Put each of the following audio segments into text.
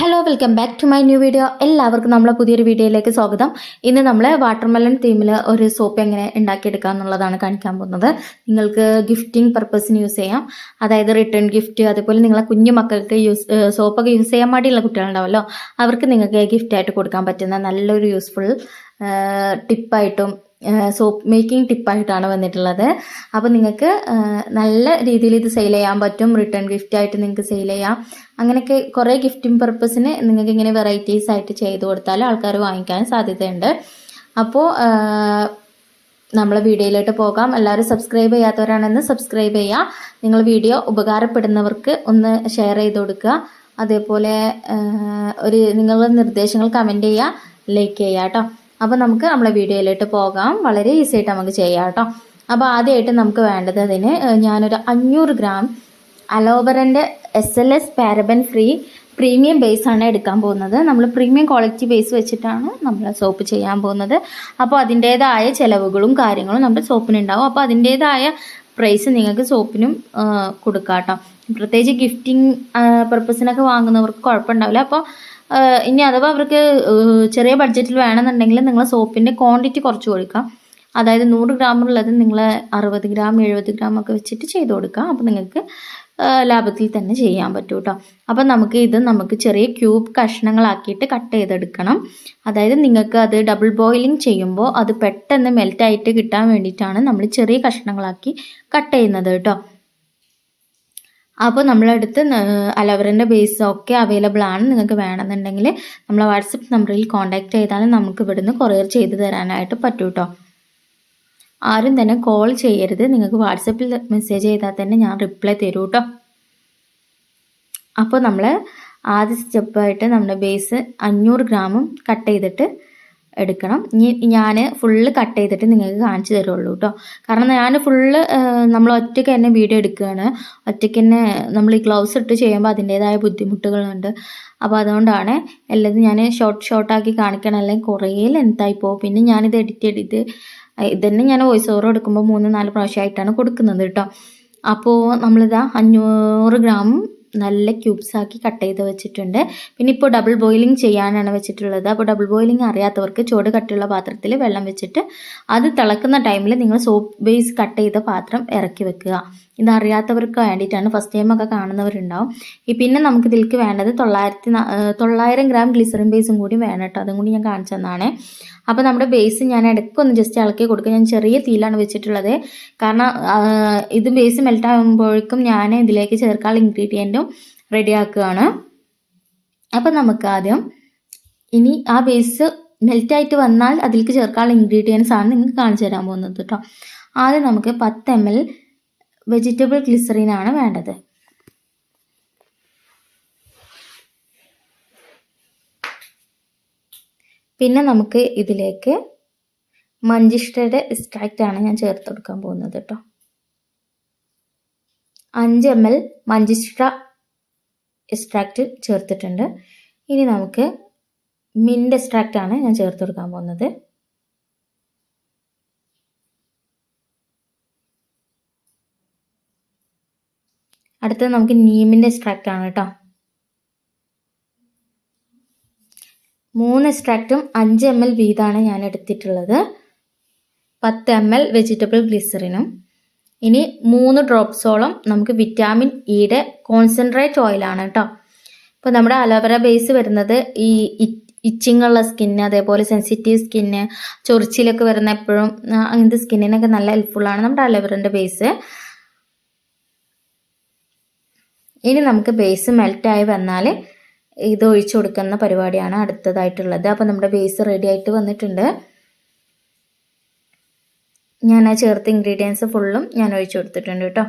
Hello welcome back to my new video എല്ലാവർക്കും നമ്മളെ പുതിയൊരു വീഡിയോയിലേക്ക് സ്വാഗതം. ഇന്ന് നമ്മൾ വാട്ടർമെലൺ തീമിൽ ഒരു സോപ്പ് എങ്ങനെ ഉണ്ടാക്കിയെടുക്കുക എന്നുള്ളതാണ് കാണിക്കാൻ പോകുന്നത്. നിങ്ങൾക്ക് ഗിഫ്റ്റിംഗ് പർപ്പസിന് യൂസ് ചെയ്യാം. അതായത് റിട്ടേൺ ഗിഫ്റ്റ് അതേപോലെ നിങ്ങളെ കുഞ്ഞു മക്കൾക്ക് യൂസ് സോപ്പൊക്കെ യൂസ് ചെയ്യാൻ മടിയുള്ള കുട്ടികളുണ്ടാവല്ലോ. അവർക്ക് നിങ്ങൾക്ക് ഗിഫ്റ്റായിട്ട് കൊടുക്കാൻ പറ്റുന്ന നല്ലൊരു യൂസ്ഫുൾ ടിപ്പായിട്ടും സോപ്പ് മേക്കിംഗ് ടിപ്പായിട്ടാണ് വന്നിട്ടുള്ളത്. അപ്പോൾ നിങ്ങൾക്ക് നല്ല രീതിയിൽ ഇത് സെയിൽ ചെയ്യാൻ പറ്റും. റിട്ടേൺ ഗിഫ്റ്റ് ആയിട്ട് നിങ്ങൾക്ക് സെയിൽ ചെയ്യാം. അങ്ങനെയൊക്കെ കുറേ ഗിഫ്റ്റിംഗ് പർപ്പസിന് നിങ്ങൾക്ക് ഇങ്ങനെ വെറൈറ്റീസ് ആയിട്ട് ചെയ്ത് കൊടുത്താൽ ആൾക്കാർ വാങ്ങിക്കാൻ സാധ്യതയുണ്ട്. അപ്പോൾ നമ്മൾ വീഡിയോയിലോട്ട് പോകാം. എല്ലാവരും സബ്സ്ക്രൈബ് ചെയ്യാത്തവരാണെന്ന് സബ്സ്ക്രൈബ് ചെയ്യുക. നിങ്ങൾ വീഡിയോ ഉപകാരപ്പെടുന്നവർക്ക് ഒന്ന് ഷെയർ ചെയ്ത് കൊടുക്കുക. അതേപോലെ ഒരു നിങ്ങളുടെ നിർദ്ദേശങ്ങൾ കമന്റ് ചെയ്യുക. ലൈക്ക് ചെയ്യുക കേട്ടോ. അപ്പോൾ നമുക്ക് നമ്മളെ വീഡിയോയിലോട്ട് പോകാം. വളരെ ഈസി ആയിട്ട് നമുക്ക് ചെയ്യാം കേട്ടോ. അപ്പോൾ ആദ്യമായിട്ട് നമുക്ക് വേണ്ടത് അതിന് ഞാനൊരു അഞ്ഞൂറ് gram അലോവറന്റെ S L S paraben free premium base ആണ് എടുക്കാൻ പോകുന്നത്. നമ്മൾ പ്രീമിയം ക്വാളിറ്റി ബേസ് വെച്ചിട്ടാണ് നമ്മൾ സോപ്പ് ചെയ്യാൻ പോകുന്നത്. അപ്പോൾ അതിന്റേതായ ചിലവുകളും കാര്യങ്ങളും നമ്മുടെ സോപ്പിനുണ്ടാവും അപ്പോൾ അതിന്റേതായ പ്രൈസ് നിങ്ങൾക്ക് സോപ്പിനും കൊടുക്കാം കേട്ടോ. പ്രത്യേകിച്ച് ഗിഫ്റ്റിംഗ് പർപ്പസിനൊക്കെ വാങ്ങുന്നവർക്ക് കുഴപ്പമുണ്ടാവില്ല. അപ്പോൾ ഇനി അഥവാ അവർക്ക് ചെറിയ ബഡ്ജറ്റിൽ വേണമെന്നുണ്ടെങ്കിൽ നിങ്ങൾ സോപ്പിന്റെ ക്വാണ്ടിറ്റി കുറച്ച് കൊടുക്കാം. അതായത് നൂറ് ഗ്രാമുള്ളത് നിങ്ങൾ അറുപത് ഗ്രാം എഴുപത് ഗ്രാം ഒക്കെ വെച്ചിട്ട് ചെയ്ത് കൊടുക്കാം. അപ്പോൾ നിങ്ങൾക്ക് ലാഭത്തിൽ തന്നെ ചെയ്യാൻ പറ്റും കേട്ടോ അപ്പം നമുക്ക് ഇത് നമുക്ക് ചെറിയ ക്യൂബ് കഷ്ണങ്ങളാക്കിയിട്ട് കട്ട് ചെയ്തെടുക്കണം. അതായത് നിങ്ങൾക്ക് അത് ഡബിൾ ബോയിലിംഗ് ചെയ്യുമ്പോൾ അത് പെട്ടെന്ന് മെൽറ്റായിട്ട് കിട്ടാൻ വേണ്ടിയിട്ടാണ് നമ്മൾ ചെറിയ കഷ്ണങ്ങളാക്കി കട്ട് ചെയ്യുന്നത് കേട്ടോ അപ്പോൾ നമ്മളടുത്ത് അലവറിന്റെ ബേസ് ഒക്കെ അവൈലബിൾ ആണ്. നിങ്ങൾക്ക് വേണമെന്നുണ്ടെങ്കിൽ നമ്മളെ വാട്സപ്പ് നമ്പറിൽ കോൺടാക്റ്റ് ചെയ്താൽ നമുക്ക് ഇവിടുന്ന് കൊറിയർ ചെയ്ത് തരാനായിട്ട് പറ്റും കേട്ടോ ആരും തന്നെ കോൾ ചെയ്യരുത്. നിങ്ങൾക്ക് വാട്സപ്പിൽ മെസ്സേജ് ചെയ്താൽ തന്നെ ഞാൻ റിപ്ലൈ തരൂ കേട്ടോ അപ്പോൾ നമ്മൾ ആദ്യ സ്റ്റെപ്പായിട്ട് നമ്മുടെ ബേസ് അഞ്ഞൂറ് ഗ്രാമും കട്ട് ചെയ്തിട്ട് എടുക്കണം. ഇനി ഞാൻ ഫുള്ള് കട്ട് ചെയ്തിട്ട് നിങ്ങൾക്ക് കാണിച്ചു തരുള്ളൂ കേട്ടോ കാരണം ഞാൻ ഫുള്ള് നമ്മൾ ഒറ്റയ്ക്ക് തന്നെ വീഡിയോ എടുക്കുകയാണ് ഒറ്റയ്ക്ക് തന്നെ നമ്മൾ ഈ ഗ്ലൗസ് ഇട്ട് ചെയ്യുമ്പോൾ അതിന്റേതായ ബുദ്ധിമുട്ടുകളുണ്ട്. അപ്പോൾ അതുകൊണ്ടാണ് എല്ലാതും ഞാൻ ഷോർട്ട് ഷോർട്ടാക്കി കാണിക്കണം. അല്ലെങ്കിൽ കുറേ ലെങ്തായി പോകും. പിന്നെ ഞാനിത് എഡിറ്റ് ചെയ്തിട്ട് ഇതന്നെ ഞാൻ വോയിസ് ഓവർ എടുക്കുമ്പോൾ മൂന്ന് നാല് പ്രാവശ്യമായിട്ടാണ് കൊടുക്കുന്നത് കേട്ടോ അപ്പോൾ നമ്മളിതാ അഞ്ഞൂറ് ഗ്രാം നല്ല ക്യൂബ്സ് ആക്കി കട്ട് ചെയ്ത് വെച്ചിട്ടുണ്ട്. പിന്നെ ഇപ്പോൾ ഡബിൾ ബോയിലിംഗ് ചെയ്യാനാണ് വെച്ചിട്ടുള്ളത്. അപ്പോൾ ഡബിൾ ബോയിലിംഗ് അറിയാത്തവർക്ക് ചോട് കട്ടിയുള്ള പാത്രത്തിൽ വെള്ളം വെച്ചിട്ട് അത് തിളക്കുന്ന ടൈമിൽ നിങ്ങൾ സോപ്പ് ബേസ് കട്ട് ചെയ്ത പാത്രം ഇറക്കി വെക്കുക. ഇത് അറിയാത്തവർക്ക് വേണ്ടിയിട്ടാണ് ഫസ്റ്റ് ടൈം ഒക്കെ കാണുന്നവരുണ്ടാവും. പിന്നെ നമുക്ക് ഇതിലേക്ക് വേണ്ടത് തൊള്ളായിരത്തി തൊള്ളായിരം ഗ്രാം ഗ്ലിസറിൻ ബേസും കൂടി വേണം കേട്ടോ. അതും കൂടി ഞാൻ കാണിച്ചു തന്നാണ്. അപ്പോൾ നമ്മുടെ ബേസ് ഞാൻ ഇടയ്ക്കൊന്ന് ജസ്റ്റ് ഇളക്കി കൊടുക്കുക ഞാൻ ചെറിയ തീയിലാണ് വെച്ചിട്ടുള്ളത്. കാരണം ഇത് ബേസ് മെൽറ്റ് ആകുമ്പോഴേക്കും ഞാൻ ഇതിലേക്ക് ചേർക്കാനുള്ള ഇൻഗ്രീഡിയന്റും റെഡിയാക്കുകയാണ് അപ്പോൾ നമുക്ക് ആദ്യം ഇനി ആ ബേസ് മെൽറ്റായിട്ട് വന്നാൽ അതിലേക്ക് ചേർക്കാനുള്ള ഇൻഗ്രീഡിയൻസ് ആണ് നിങ്ങൾക്ക് കാണിച്ചു തരാൻ പോകുന്നത് കേട്ടോ. ആദ്യം നമുക്ക് പത്ത് എം എൽ വെജിറ്റബിൾ ഗ്ലിസറിൻ ആണ് വേണ്ടത്. പിന്നെ നമുക്ക് ഇതിലേക്ക് മഞ്ചിഷ്ടയുടെ എക്സ്ട്രാക്റ്റ് ആണ് ഞാൻ ചേർത്ത് കൊടുക്കാൻ പോകുന്നത് കേട്ടോ. അഞ്ച് എം എൽ മഞ്ചിഷ്ട എക്സ്ട്രാക്റ്റ് ചേർത്തിട്ടുണ്ട്. ഇനി നമുക്ക് മിന്റ് എക്സ്ട്രാക്റ്റ് ആണ് ഞാൻ ചേർത്ത് കൊടുക്കാൻ പോകുന്നത്. അടുത്തത് നമുക്ക് നീമിന്റെ എക്സ്ട്രാക്റ്റ് ആണ് കേട്ടോ. മൂന്ന് എക്സ്ട്രാക്റ്റും അഞ്ച് എം എൽ വീതമാണ് ഞാൻ എടുത്തിട്ടുള്ളത്. പത്ത് എം എൽ വെജിറ്റബിൾ ഗ്ലിസറിനും ഇനി മൂന്ന് ഡ്രോപ്സോളം നമുക്ക് വിറ്റാമിൻ ഇയുടെ കോൺസെൻട്രേറ്റ് ഓയിലാണ് കേട്ടോ. ഇപ്പോൾ നമ്മുടെ അലോവേര ബേസ് വരുന്നത് ഈ ഇച്ചിങ്ങുള്ള സ്കിന്ന് അതേപോലെ സെൻസിറ്റീവ് സ്കിന്ന് ചൊറിച്ചിലൊക്കെ വരുന്ന എപ്പോഴും അങ്ങനത്തെ സ്കിന്നിനൊക്കെ നല്ല ഹെൽപ്ഫുള്ളാണ് നമ്മുടെ അലോവേരന്റെ ബേസ് ഇനി നമുക്ക് ബേസ് മെൽറ്റായി വന്നാൽ ഇത് ഒഴിച്ചു കൊടുക്കുന്ന പരിപാടിയാണ് അടുത്തതായിട്ടുള്ളത്. അപ്പോൾ നമ്മുടെ ബേസ് റെഡി ആയിട്ട് വന്നിട്ടുണ്ട്. ഞാൻ ആ ചേർത്ത ഇൻഗ്രീഡിയൻസ് ഫുള്ളും ഞാൻ ഒഴിച്ചു കൊടുത്തിട്ടുണ്ട് കേട്ടോ.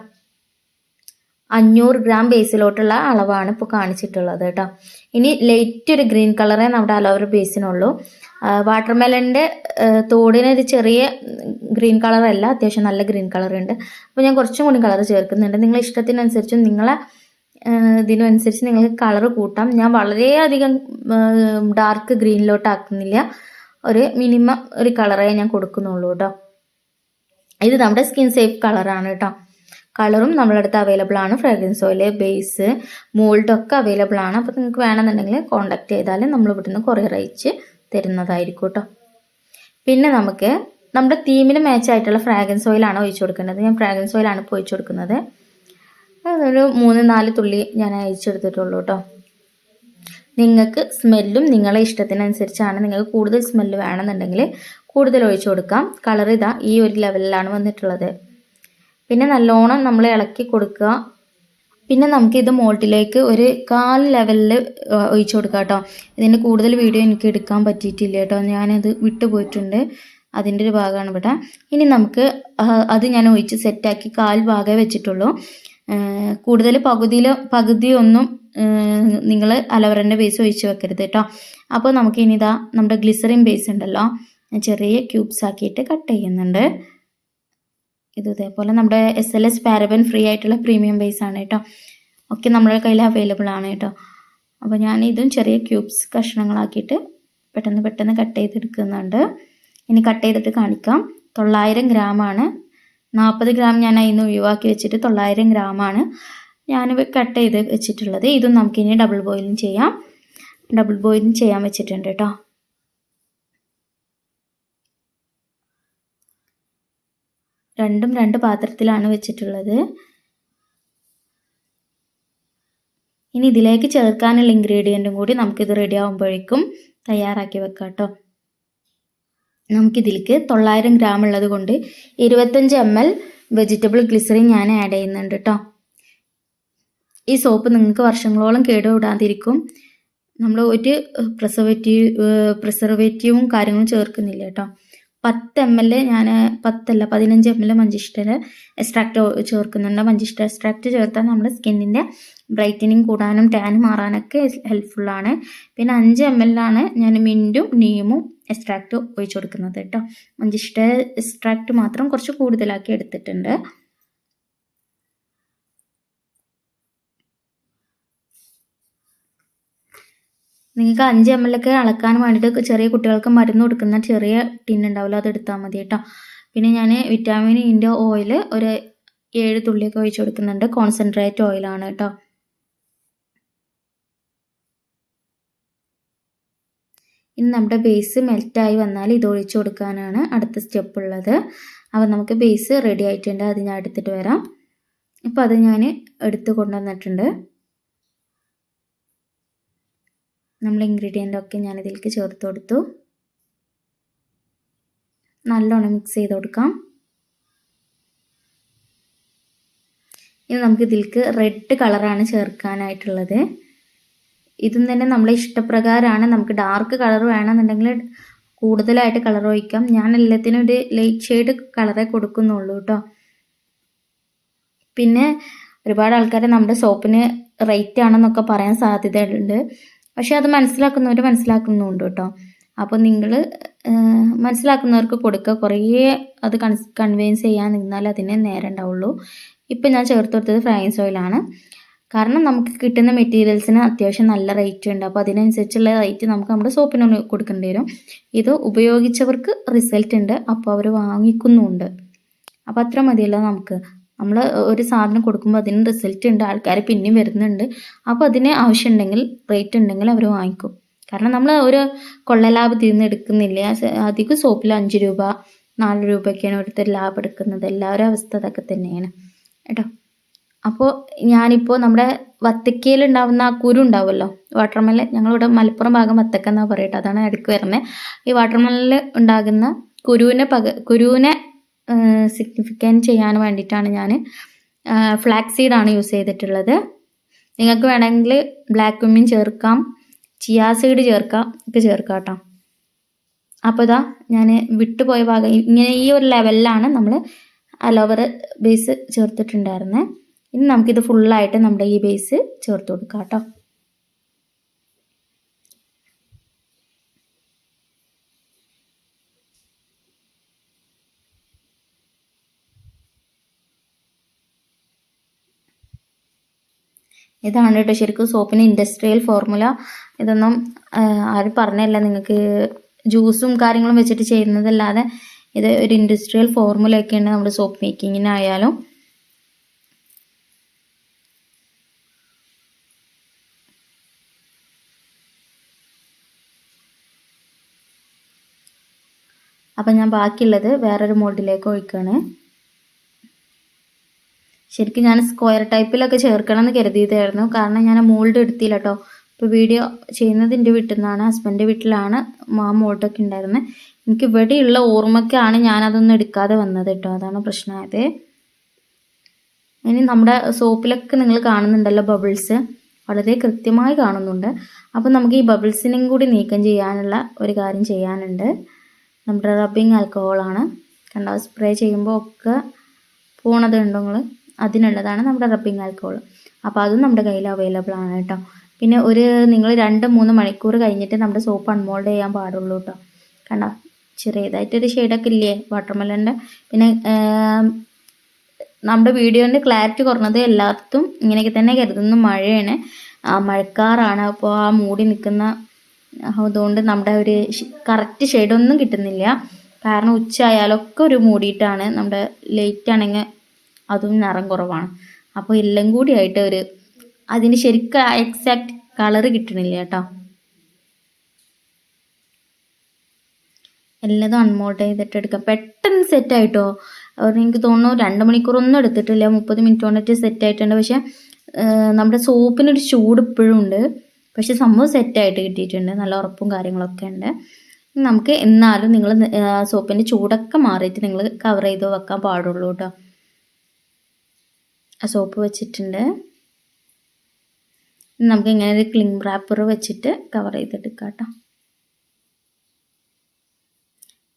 അഞ്ഞൂറ് ഗ്രാം ബേസിലോട്ടുള്ള അളവാണ് ഇപ്പോൾ കാണിച്ചിട്ടുള്ളത് കേട്ടോ. ഇനി ലൈറ്റ് ഒരു ഗ്രീൻ കളറേ നമ്മുടെ അലോവർ ബേസിനുള്ളൂ വാട്ടർമെലന്റെ തോടിനൊരു ചെറിയ ഗ്രീൻ കളറല്ല അത്യാവശ്യം നല്ല ഗ്രീൻ കളറുണ്ട് അപ്പോൾ ഞാൻ കുറച്ചും കൂടി കളർ ചേർക്കുന്നുണ്ട്. നിങ്ങളെ ഇഷ്ടത്തിനനുസരിച്ചും നിങ്ങളെ ഇതിനനുസരിച്ച് നിങ്ങൾക്ക് കളർ കൂട്ടാം. ഞാൻ വളരെയധികം ഡാർക്ക് ഗ്രീനിലോട്ടാക്കുന്നില്ല ഒരു മിനിമം ഒരു കളറേ ഞാൻ കൊടുക്കുന്നുള്ളൂ കേട്ടോ ഇത് നമ്മുടെ സ്കിൻ സേഫ് കളറാണ് കേട്ടോ കളറും നമ്മളുടെ അടുത്ത് അവൈലബിൾ ആണ് ഫ്രാഗ്രൻസ് ഓയിൽ ബേസ് മോൾഡൊക്കെ അവൈലബിൾ ആണ്. അപ്പോൾ നിങ്ങൾക്ക് വേണമെന്നുണ്ടെങ്കിൽ കോൺടാക്ട് ചെയ്താൽ നമ്മൾ ഇവിടുന്ന് കൊറിയർ അയച്ച് തരുന്നതായിരിക്കും കേട്ടോ പിന്നെ നമുക്ക് നമ്മുടെ തീമിന് മാച്ച് ആയിട്ടുള്ള ഫ്രാഗ്രൻസ് ഓയിലാണ് ഒഴിച്ചു കൊടുക്കേണ്ടത്. ഞാൻ ഫ്രാഗ്രൻസ് ഓയിലാണ് ഇപ്പോൾ ഒഴിച്ചു കൊടുക്കുന്നത്. അതൊരു മൂന്ന് നാല് തുള്ളി ഞാൻ അയച്ചെടുത്തിട്ടുള്ളൂ കേട്ടോ നിങ്ങൾക്ക് സ്മെല്ലും നിങ്ങളെ ഇഷ്ടത്തിനനുസരിച്ചാണ് നിങ്ങൾക്ക് കൂടുതൽ സ്മെല്ല് വേണമെന്നുണ്ടെങ്കിൽ കൂടുതൽ ഒഴിച്ചു കൊടുക്കാം. കളർ ഇതാ ഈ ഒരു ലെവലിലാണ് വന്നിട്ടുള്ളത്. പിന്നെ നല്ലോണം നമ്മൾ ഇളക്കി കൊടുക്കുക. പിന്നെ നമുക്ക് ഇത് മോൾട്ടിലേക്ക് ഒരു കാൽ ലെവലിൽ ഒഴിച്ചു കൊടുക്കാം കേട്ടോ ഇതിന്റെ കൂടുതൽ വീഡിയോ എനിക്ക് എടുക്കാൻ പറ്റിയിട്ടില്ല കേട്ടോ ഞാനത് വിട്ടുപോയിട്ടുണ്ട് അതിന്റെ ഒരു ഭാഗമാണ് ഇവിടെ. ഇനി നമുക്ക് അത് ഞാൻ ഒഴിച്ച് സെറ്റാക്കി കാൽ ഭാഗമേ വെച്ചിട്ടുള്ളൂ. കൂടുതൽ പകുതിയിൽ പകുതിയൊന്നും നിങ്ങൾ അലവറിന്റെ ബേസ് ഒഴിച്ച് വെക്കരുത് കേട്ടോ അപ്പോൾ നമുക്ക് ഇനി ഇതാ നമ്മുടെ ഗ്ലിസറിൻ ബേസ് ഉണ്ടല്ലോ ചെറിയ ക്യൂബ്സ് ആക്കിയിട്ട് കട്ട് ചെയ്യുന്നുണ്ട്. ഇത് ഇതേപോലെ നമ്മുടെ S L S paraben free ആയിട്ടുള്ള പ്രീമിയം ബേസ് ആണ് കേട്ടോ ഒക്കെ നമ്മുടെ കയ്യിൽ അവൈലബിൾ ആണ് കേട്ടോ അപ്പോൾ ഞാൻ ഇതും ചെറിയ ക്യൂബ്സ് കഷ്ണങ്ങളാക്കിയിട്ട് പെട്ടെന്ന് പെട്ടെന്ന് കട്ട് ചെയ്തെടുക്കുന്നുണ്ട്. ഇനി കട്ട് ചെയ്തിട്ട് കാണിക്കാം. തൊള്ളായിരം ഗ്രാമാണ് നാൽപ്പത് ഗ്രാം ഞാൻ അതിൽ നിന്ന് ഒഴിവാക്കി വെച്ചിട്ട് തൊള്ളായിരം ഗ്രാമാണ് ഞാൻ കട്ട് ചെയ്ത് വെച്ചിട്ടുള്ളത്. ഇതും നമുക്കിനി ഡബിൾ ബോയിലും ചെയ്യാം. ഡബിൾ ബോയിലും ചെയ്യാൻ വെച്ചിട്ടുണ്ട് കേട്ടോ രണ്ടും രണ്ട് പാത്രത്തിലാണ് വെച്ചിട്ടുള്ളത്. ഇനി ഇതിലേക്ക് ചേർക്കാനുള്ള ഇൻഗ്രീഡിയന്റും കൂടി നമുക്കിത് റെഡി ആകുമ്പോഴേക്കും തയ്യാറാക്കി വെക്കാം കേട്ടോ നമുക്കിതിലേക്ക് തൊള്ളായിരം ഗ്രാം ഉള്ളത് കൊണ്ട് ഇരുപത്തഞ്ച് എം എൽ വെജിറ്റബിൾ ഗ്ലിസറിൻ ഞാൻ ആഡ് ചെയ്യുന്നുണ്ട് കേട്ടോ ഈ സോപ്പ് നിങ്ങൾക്ക് വർഷങ്ങളോളം കേടുവിടാതിരിക്കും. നമ്മൾ ഒരു പ്രിസർവേറ്റീവ് പ്രിസർവേറ്റീവും കാര്യങ്ങളും ചേർക്കുന്നില്ല കേട്ടോ പത്ത് എം എൽ ഞാൻ പത്തല്ല പതിനഞ്ച് എം എൽ മഞ്ചിഷ്ടർ എക്സ്ട്രാക്റ്റ് ചേർക്കുന്നുണ്ട്. മഞ്ചിഷ്ടർ എക്സ്ട്രാക്റ്റ് ചേർത്താൽ നമ്മുടെ സ്കിന്നിന്റെ ബ്രൈറ്റനിങ് കൂടാനും ടാൻ മാറാനൊക്കെ ഹെൽപ്ഫുള്ളാണ് പിന്നെ അഞ്ച് എം ആണ് ഞാൻ മിന്റും നീമും എക്സ്ട്രാക്റ്റ് ഒഴിച്ചു കൊടുക്കുന്നത് കേട്ടോ. മഞ്ചിഷ്ട എക്സ്ട്രാക്റ്റ് മാത്രം കുറച്ച് കൂടുതലാക്കി എടുത്തിട്ടുണ്ട്. നിങ്ങൾക്ക് അഞ്ച് എം ഒക്കെ അളക്കാൻ വേണ്ടിയിട്ട് ചെറിയ കുട്ടികൾക്ക് മരുന്ന് കൊടുക്കുന്ന ചെറിയ ടിൻ ഉണ്ടാവില്ല അത് എടുത്താൽ മതി കേട്ടോ. പിന്നെ ഞാൻ വിറ്റാമിൻ ഇന്റെ ഓയിൽ ഒരു ഏഴ് തുള്ളിയൊക്കെ ഒഴിച്ചു കൊടുക്കുന്നുണ്ട്. കോൺസെൻട്രേറ്റ് ഓയിലാണ് കേട്ടോ. ഇനി നമ്മുടെ ബേസ് മെൽറ്റായി വന്നാൽ ഇത് ഒഴിച്ചു കൊടുക്കാനാണ് അടുത്ത സ്റ്റെപ്പ് ഉള്ളത്. അപ്പോൾ നമുക്ക് ബേസ് റെഡി ആയിട്ടുണ്ട്. അത് ഞാൻ എടുത്തിട്ട് വരാം. ഇപ്പോൾ അത് ഞാൻ എടുത്ത് കൊണ്ടുവന്നിട്ടുണ്ട്. നമ്മൾ ഇൻഗ്രീഡിയന്റ് ഒക്കെ ഞാൻ ഇതിലേക്ക് ചേർത്ത് കൊടുത്തു. നല്ലോണം മിക്സ് ചെയ്ത് കൊടുക്കാം. ഇനി നമുക്ക് ഇതിലേക്ക് റെഡ് കളറാണ് ചേർക്കാനായിട്ടുള്ളത്. ഇതും തന്നെ നമ്മളെ ഇഷ്ടപ്രകാരമാണ്. നമുക്ക് ഡാർക്ക് കളർ വേണമെന്നുണ്ടെങ്കിൽ കൂടുതലായിട്ട് കളർ ഒഴിക്കാം. ഞാൻ എല്ലാത്തിനും ഒരു ലൈറ്റ് ഷെയ്ഡ് കളറേ കൊടുക്കുന്നുള്ളൂ കേട്ടോ പിന്നെ ഒരുപാട് ആൾക്കാർ നമ്മുടെ സോപ്പിന് റേറ്റ് ആണെന്നൊക്കെ പറയാൻ സാധ്യതയുണ്ട്. പക്ഷെ അത് മനസ്സിലാക്കുന്നവർ മനസ്സിലാക്കുന്നുണ്ട് കേട്ടോ. അപ്പോൾ നിങ്ങൾ മനസ്സിലാക്കുന്നവർക്ക് കൊടുക്കുക. കുറേ അത് കൺവിൻസ് ചെയ്യാൻ നിന്നാൽ അതിനെ നേരം ഉണ്ടാവുള്ളൂ. ഇപ്പം ഞാൻ ചേർത്ത് കൊടുത്തത് ഫ്രൈൻസ് ഓയിലാണ് കാരണം നമുക്ക് കിട്ടുന്ന മെറ്റീരിയൽസിന് അത്യാവശ്യം നല്ല റേറ്റ് ഉണ്ട്. അപ്പോൾ അതിനനുസരിച്ചുള്ള റേറ്റ് നമുക്ക് നമ്മുടെ സോപ്പിന് കൊടുക്കേണ്ടി വരും. ഇത് ഉപയോഗിച്ചവർക്ക് റിസൾട്ട് ഉണ്ട്. അപ്പോൾ അവർ വാങ്ങിക്കുന്നുമുണ്ട് അപ്പോൾ അത്ര മതിയല്ലോ നമുക്ക്. നമ്മൾ ഒരു സാധനം കൊടുക്കുമ്പോൾ അതിന് റിസൾട്ട് ഉണ്ട് ആൾക്കാർ പിന്നെയും വരുന്നുണ്ട്. അപ്പോൾ അതിന് ആവശ്യമുണ്ടെങ്കിൽ റേറ്റ് ഉണ്ടെങ്കിൽ അവർ വാങ്ങിക്കും. കാരണം നമ്മൾ ഒരു കൊള്ളലാഭം തിരിഞ്ഞ് എടുക്കുന്നില്ല. അധികം സോപ്പിൽ അഞ്ച് രൂപ നാല് രൂപയൊക്കെയാണ് ഓരോരുത്തർ ലാഭം എടുക്കുന്നത്. എല്ലാവരും അവസ്ഥ അതൊക്കെ തന്നെയാണ്. കേട്ടോ? അപ്പോൾ ഞാനിപ്പോൾ നമ്മുടെ വത്തക്കയിൽ ഉണ്ടാവുന്ന ആ കുരു ഉണ്ടാവുമല്ലോ? വാട്ടർമെല്ലൻ ഞങ്ങളിവിടെ മലപ്പുറം ഭാഗം വത്തക്ക എന്നാണ് പറയട്ടെ. അതാണ് ഇടയ്ക്ക് വരുന്നത്. ഈ വാട്ടർമെലനിൽ ഉണ്ടാകുന്ന കുരുവിനെ പക കുരുവിനെ സിഗ്നിഫിക്കൻ ചെയ്യാൻ വേണ്ടിയിട്ടാണ് ഞാൻ ഫ്ലാക്സ് സീഡാണ് യൂസ് ചെയ്തിട്ടുള്ളത്. നിങ്ങൾക്ക് വേണമെങ്കിൽ ബ്ലാക്ക് വിമ്മിൻ ചേർക്കാം ചിയാ സീഡ് ചേർക്കാം ഒക്കെ ചേർക്കാം കേട്ടോ. അപ്പോൾ ഇതാ ഞാൻ വിട്ടുപോയ ഭാഗം ഇങ്ങനെ ഈ ഒരു ലെവലിലാണ് നമ്മൾ അലോവർ ബേസ് ചേർത്തിട്ടുണ്ടായിരുന്നത് ഇനി നമുക്കിത് ഫുള്ളായിട്ട് നമ്മുടെ ഈ ബേസ് ചേർത്ത് കൊടുക്കാം കേട്ടോ. ഇതാണ് കേട്ടോ ശരിക്കും സോപ്പിന് ഇൻഡസ്ട്രിയൽ ഫോർമുല ഇതൊന്നും ആരും പറഞ്ഞല്ല. നിങ്ങൾക്ക് ജ്യൂസും കാര്യങ്ങളും വെച്ചിട്ട് ചെയ്യുന്നതല്ലാതെ ഇത് ഒരു ഇൻഡസ്ട്രിയൽ ഫോർമുലയൊക്കെയാണ് നമ്മുടെ സോപ്പ് മേക്കിങ്ങിനായാലും അപ്പം ഞാൻ ബാക്കിയുള്ളത് വേറൊരു മോൾഡിലേക്ക് ഒഴിക്കുകയാണ് ശരിക്കും ഞാൻ സ്ക്വയർ ടൈപ്പിലൊക്കെ ചേർക്കണം എന്ന് കരുതിയതായിരുന്നു. കാരണം ഞാൻ മോൾഡ് എടുത്തില്ല കേട്ടോ ഇപ്പോൾ വീഡിയോ ചെയ്യുന്നത് എന്റെ വീട്ടിൽ നിന്നാണ് ഹസ്ബൻഡ് വീട്ടിലാണ് ആ മോൾഡൊക്കെ ഉണ്ടായിരുന്നത്. എനിക്ക് ഇവിടെയുള്ള ഓർമ്മയ്ക്കാണ് ഞാനതൊന്നും എടുക്കാതെ വന്നത് കേട്ടോ അതാണ് പ്രശ്നമായത്. ഇനി നമ്മുടെ സോപ്പിലൊക്കെ നിങ്ങൾ കാണുന്നുണ്ടല്ലോ ബബിൾസ് വളരെ കൃത്യമായി കാണുന്നുണ്ട്. അപ്പോൾ നമുക്ക് ഈ ബബിൾസിനെയും കൂടി നീക്കം ചെയ്യാനുള്ള ഒരു കാര്യം ചെയ്യാനുണ്ട്. നമ്മുടെ റബ്ബിങ് ആൽക്കഹോളാണ് കണ്ടോ? സ്പ്രേ ചെയ്യുമ്പോൾ ഒക്കെ പോണത് ഉണ്ടോ നിങ്ങൾ അതിനുള്ളതാണ് നമ്മുടെ റബ്ബിങ് ആൽക്കഹോൾ. അപ്പോൾ അതും നമ്മുടെ കയ്യിൽ അവൈലബിൾ ആണ് കേട്ടോ. പിന്നെ ഒരു നിങ്ങൾ രണ്ട് മൂന്ന് മണിക്കൂർ കഴിഞ്ഞിട്ട് നമ്മുടെ സോപ്പ് അൺമോൾഡ് ചെയ്യാൻ പാടുള്ളൂ കേട്ടോ. കണ്ടോ? ചെറിയതായിട്ടൊരു ഷെയ്ഡൊക്കെ ഇല്ലേ? വാട്ടർമെലന്റെ പിന്നെ നമ്മുടെ വീഡിയോന്റെ ക്ലാരിറ്റി കുറഞ്ഞത് എല്ലായിടത്തും ഇങ്ങനെയൊക്കെ തന്നെ കരുതുന്നു. മഴയാണ്. മഴക്കാറാണ്. അപ്പോൾ ആ മൂടി നിൽക്കുന്ന അതുകൊണ്ട് നമ്മുടെ ഒരു കറക്റ്റ് ഷെയ്ഡൊന്നും കിട്ടുന്നില്ല. കാരണം ഉച്ച ആയാലൊക്കെ ഒരു മൂടിയിട്ടാണ് നമ്മുടെ ലൈറ്റ് ആണെങ്കിൽ അതും നിറം കുറവാണ്. അപ്പോൾ എല്ലാം കൂടി ആയിട്ട് ഒരു അതിന് ശരിക്കും എക്സാക്റ്റ് കളറ് കിട്ടണില്ല കേട്ടോ. എല്ലാതും അൺമോൾഡ് ചെയ്തിട്ട് എടുക്കാം. പെട്ടെന്ന് സെറ്റ് ആയിട്ടോ? എനിക്ക് തോന്നുന്നു രണ്ട് മണിക്കൂറൊന്നും എടുത്തിട്ടില്ല. മുപ്പത് മിനിറ്റ് കൊണ്ടിട്ട് സെറ്റ് ആയിട്ടുണ്ട്. പക്ഷേ നമ്മുടെ സോപ്പിനൊരു ചൂട് ഇപ്പോഴും ഉണ്ട്. പക്ഷെ സംഭവം സെറ്റായിട്ട് കിട്ടിയിട്ടുണ്ട്. നല്ല ഉറപ്പും കാര്യങ്ങളൊക്കെ ഉണ്ട്. നമുക്ക് എന്നാലും നിങ്ങൾ സോപ്പിന്റെ ചൂടൊക്കെ മാറിയിട്ട് നിങ്ങൾ കവർ ചെയ്ത് വെക്കാൻ പാടുള്ളൂ കേട്ടോ. ആ സോപ്പ് വെച്ചിട്ടുണ്ട്. നമുക്ക് ഇങ്ങനെ ഒരു ക്ലിംഗ് റാപ്പർ വെച്ചിട്ട് കവർ ചെയ്തെടുക്കാം കേട്ടോ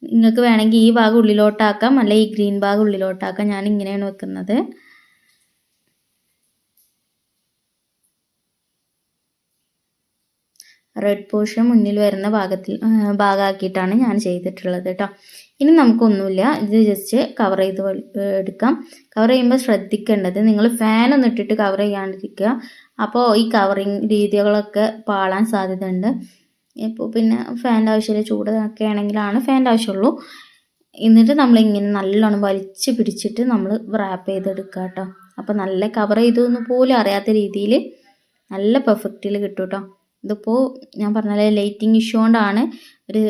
നിങ്ങൾക്ക് വേണമെങ്കിൽ ഈ ഭാഗം ഉള്ളിലോട്ടാക്കാം. അല്ലെ ഈ ഗ്രീൻ ഭാഗം ഉള്ളിലോട്ടാക്കാം. ഞാൻ ഇങ്ങനെയാണ് വെക്കുന്നത്. റെഡ് പോർഷൻ മുന്നിൽ വരുന്ന ഭാഗത്തിൽ ഭാഗമാക്കിയിട്ടാണ് ഞാൻ ചെയ്തിട്ടുള്ളത് കേട്ടോ. ഇനി നമുക്കൊന്നുമില്ല. ഇത് ജസ്റ്റ് കവർ ചെയ്ത് എടുക്കാം. കവർ ചെയ്യുമ്പോൾ ശ്രദ്ധിക്കേണ്ടത് നിങ്ങൾ ഫാനൊന്നും ഇട്ടിട്ട് കവർ ചെയ്യാണ്ടിരിക്കുക. അപ്പോൾ ഈ കവറിങ് രീതികളൊക്കെ പാളാൻ സാധ്യതയുണ്ട്. ഇപ്പോൾ പിന്നെ ഫാന്റെ ആവശ്യമില്ല ചൂടൊക്കെ ആണെങ്കിലാണ് ഫാന്റെ ആവശ്യമുള്ളൂ. എന്നിട്ട് നമ്മളിങ്ങനെ നല്ലോണം വലിച്ചു പിടിച്ചിട്ട് നമ്മൾ റാപ്പ് ചെയ്തെടുക്കുക കേട്ടോ. അപ്പോൾ നല്ല കവർ ചെയ്തു എന്ന് പോലും അറിയാത്ത രീതിയിൽ നല്ല പെർഫെക്റ്റിൽ കിട്ടും കേട്ടോ. ഇതിപ്പോൾ ഞാൻ പറഞ്ഞ ലൈറ്റിംഗ് ഇഷ്യൂ കൊണ്ടാണ് ഒരു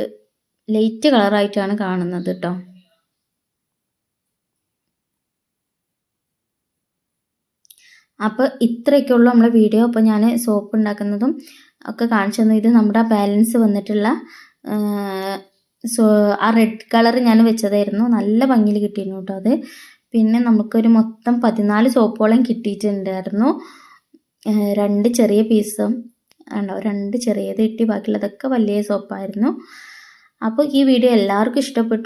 ലൈറ്റ് കളറായിട്ടാണ് കാണുന്നത് കേട്ടോ അപ്പോൾ ഇത്രയൊക്കെയുള്ളൂ നമ്മളെ വീഡിയോ. അപ്പോൾ ഞാൻ സോപ്പ് ഉണ്ടാക്കുന്നതും ഒക്കെ കാണിച്ചു തന്നു. ഇത് നമ്മുടെ ബാലൻസ് വന്നിട്ടുള്ള സോ ആ റെഡ് കളർ ഞാൻ വെച്ചതായിരുന്നു. നല്ല ഭംഗിയിൽ കിട്ടിയിരുന്നു കേട്ടോ അത്. പിന്നെ നമുക്കൊരു മൊത്തം പതിനാല് സോപ്പുകളും കിട്ടിയിട്ടുണ്ടായിരുന്നു. രണ്ട് ചെറിയ പീസും ഉണ്ടോ രണ്ട് ചെറിയത് കിട്ടി ബാക്കിയുള്ളതൊക്കെ വലിയ സോപ്പായിരുന്നു. അപ്പോൾ ഈ വീഡിയോ എല്ലാവർക്കും ഇഷ്ടപ്പെട്ടു